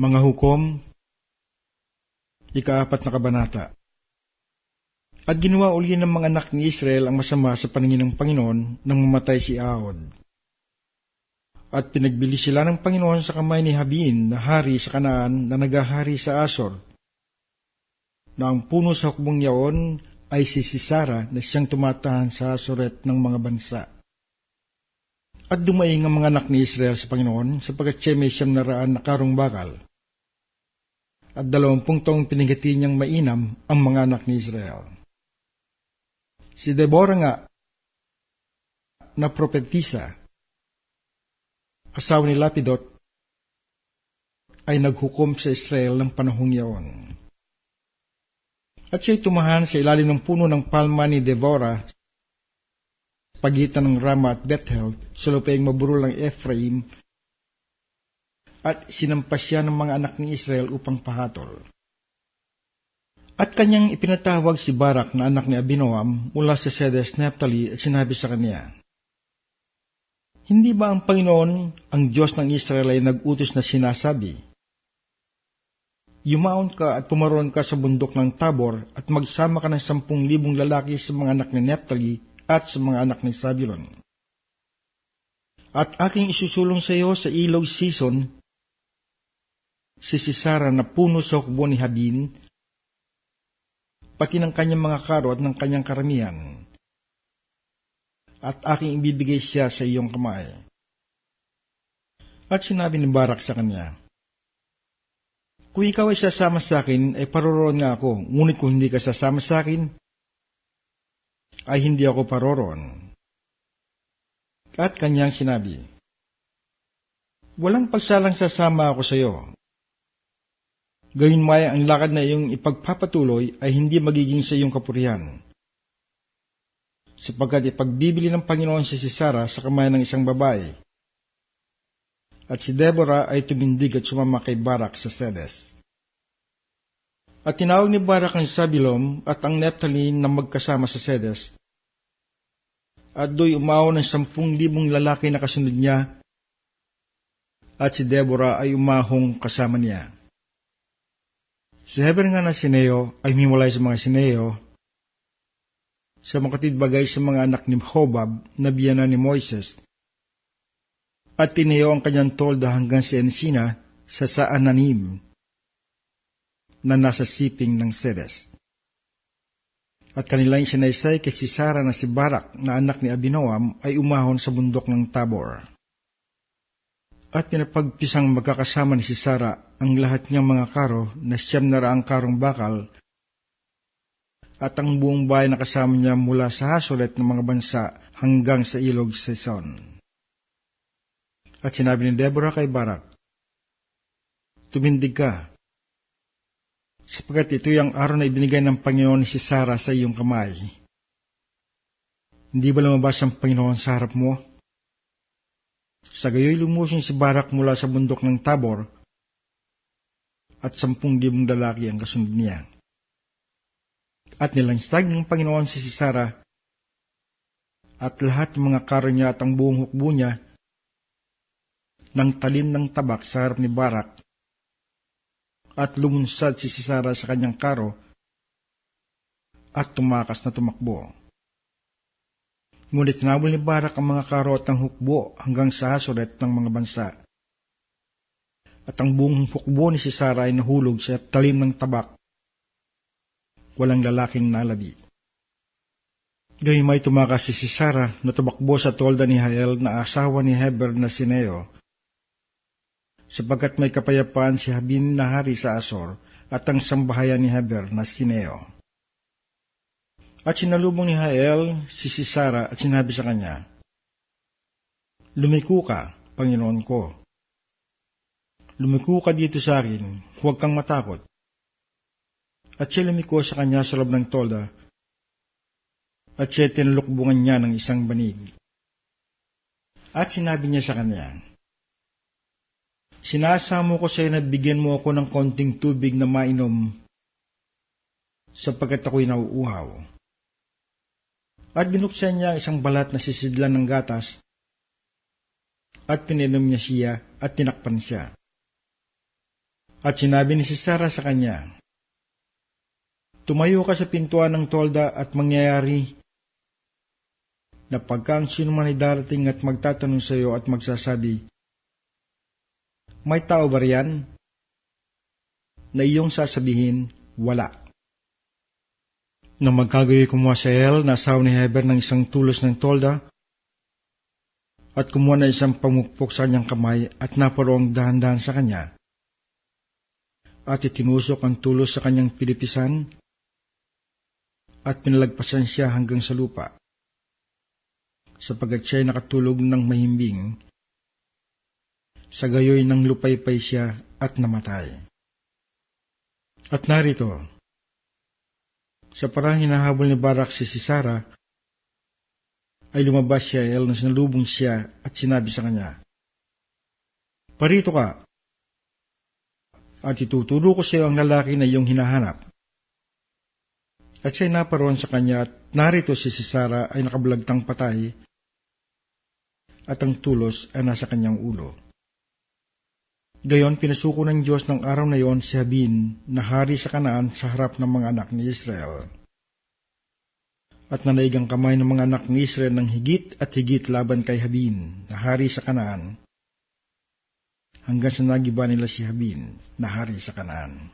Mga hukom, ikaapat na kabanata. At ginawa uli ng mga anak ni Israel ang masama sa paningin ng Panginoon nang mamatay si Ahod. At pinagbili sila ng Panginoon sa kamay ni Habin na hari sa Kanaan na nagahari sa Asor. Na ang puno sa hukbong yaon ay si Sisara na siyang tumatahan sa Asoret ng mga bansa. At dumaing ang mga anak ni Israel sa Panginoon sapagkat siya may siyam na raan na karong bakal at dalawampung taong pinigati niyang mainam ang mga anak ni Israel. Si Deborah nga, na propetisa, asawa ni Lapidot, ay naghukom sa Israel ng panahong iyon. At siya'y tumahan sa ilalim ng puno ng palma ni Deborah pagitan ng Rama at Bethel sa lupaing maburol ng Ephraim at sinampas siya ng mga anak ni Israel upang pahatol. At kanyang ipinatawag si Barak na anak ni Abinoam mula sa Sedes Naphtali at sinabi sa kanya, Hindi ba ang Panginoon, ang Diyos ng Israel ay nag-utos na sinasabi, Yumaon ka at pumaroon ka sa bundok ng Tabor at magsama ka ng sampung libong lalaki sa mga anak ni Naphtali at sa mga anak ni Zabulon. At aking isusulong sa iyo sa ilog season si Sisara na puno sa hukbo ni Habin, pati ng kanyang mga karo at ng kanyang karamihan, at aking ibibigay siya sa iyong kamay. At sinabi ni Barak sa kanya, Kung ikaw ay sasama sa akin, ay paroroon nga ako, ngunit kung hindi ka sasama sa akin, ay hindi ako paroroon. At kanyang sinabi, Walang pagsalang sasama ako sa iyo, Gayun maya ang lakad na iyong ipagpapatuloy ay hindi magiging sa iyong kapurihan. Sapagkat ipagbibili ng Panginoon si Sisara sa kamay ng isang babae. At si Deborah ay tumindig at sumama kay Barak sa Sedes. At tinawag ni Barak ang Sabilom at ang Nephtali na magkasama sa Sedes. At do'y umaw ng sampung libong lalaki na kasunod niya, at si Deborah ay umahong kasama niya. Si Heber nga na Sineo ay mimulay sa mga Sineo sa makatid bagay sa mga anak ni Hobab na biyana ni Moises. At tineo ang kanyang tolda hanggang si Ensina sa Saananim na nasa siping ng Sedes. At kanilang sinaysay kay si Sara na si Barak na anak ni Abinoam ay umahon sa bundok ng Tabor at pinapagpisang magkakasama ni si Sara ang lahat niyang mga karo na siyam na raang karong bakal at ang buong bayan na kasama niya mula sa hasolet ng mga bansa hanggang sa ilog Saison. At sinabi ni Deborah kay Barak, Tumindig ka, sapagkat ito yung araw na ibinigay ng Panginoon si Sara sa iyong kamay. Hindi ba lumabas ang Panginoon sa harap mo? Sa gayoy lumusin si Barak mula sa bundok ng Tabor at sampung libong lalaki ang kasunod niya. At nilansag ng Panginoon si Sisara at lahat ng mga karo niya at ang buong hukbo niya ng talim ng tabak sa harap ni Barak at lumunsad si Sisara sa kanyang karo at tumakas na tumakbo. Ngunit nabol ni Barak ang mga karot ng hukbo hanggang sa Hasoret ng mga bansa. At ang buong hukbo ni si Sara ay nahulog sa talim ng tabak. Walang lalaking nalabi. Gayun may tumakas si Sara na tumakbo sa tolda ni Hael na asawa ni Heber na Sineo, sapagkat may kapayapaan si Habin na hari sa Asor at ang sambahayan ni Heber na Sineo. At sinalubong ni Hael si Sisara at sinabi sa kanya, Lumiko ka, Panginoon ko. Lumiko ka dito sa akin, huwag kang matakot. At siya lumiko sa kanya sa loob ng tolda, at siya tinalukbungan niya ng isang banig. At sinabi niya sa kanya, Sinasamo ko sa iyo na bigyan mo ako ng konting tubig na mainom sapagkat ako'y nauuhaw at binuksan niya ang isang balat na sisidlan ng gatas at pininom niya siya at tinakpan siya. At sinabi ni si Sarah sa kanya, Tumayo ka sa pintuan ng tolda at mangyayari na pagka ang sino man ay darating at magtatanong sa iyo at magsasabi, May tao ba riyan? Na iyong sasabihin, Wala. Nang magkagayoy kumuha si El na asawa ni Heber ng isang tulos ng tolda, at kumuha na isang pamukpok sa kanyang kamay at naparoong dahan-dahan sa kanya, at itinusok ang tulos sa kanyang pilipisan, at pinalagpasan siya hanggang sa lupa, sapagat siya'y nakatulog ng mahimbing, sa gayoy ng lupaypay siya at namatay. At narito, sa parang hinahabol ni Barak si Sisara, ay lumabas siya El na sinalubong siya at sinabi sa kanya, Parito ka, at ituturo ko sa iyo ang lalaki na iyong hinahanap. At siya'y naparoon sa kanya at narito si Sisara ay nakabulagtang patay at ang tulos ay nasa kanyang ulo. Gayon, pinasuko ng Diyos ng araw na yon si Habin na hari sa kanaan sa harap ng mga anak ni Israel. At nanaig ang kamay ng mga anak ni Israel ng higit at higit laban kay Habin na hari sa kanaan, hanggang sa nagiba nila si Habin na hari sa kanaan.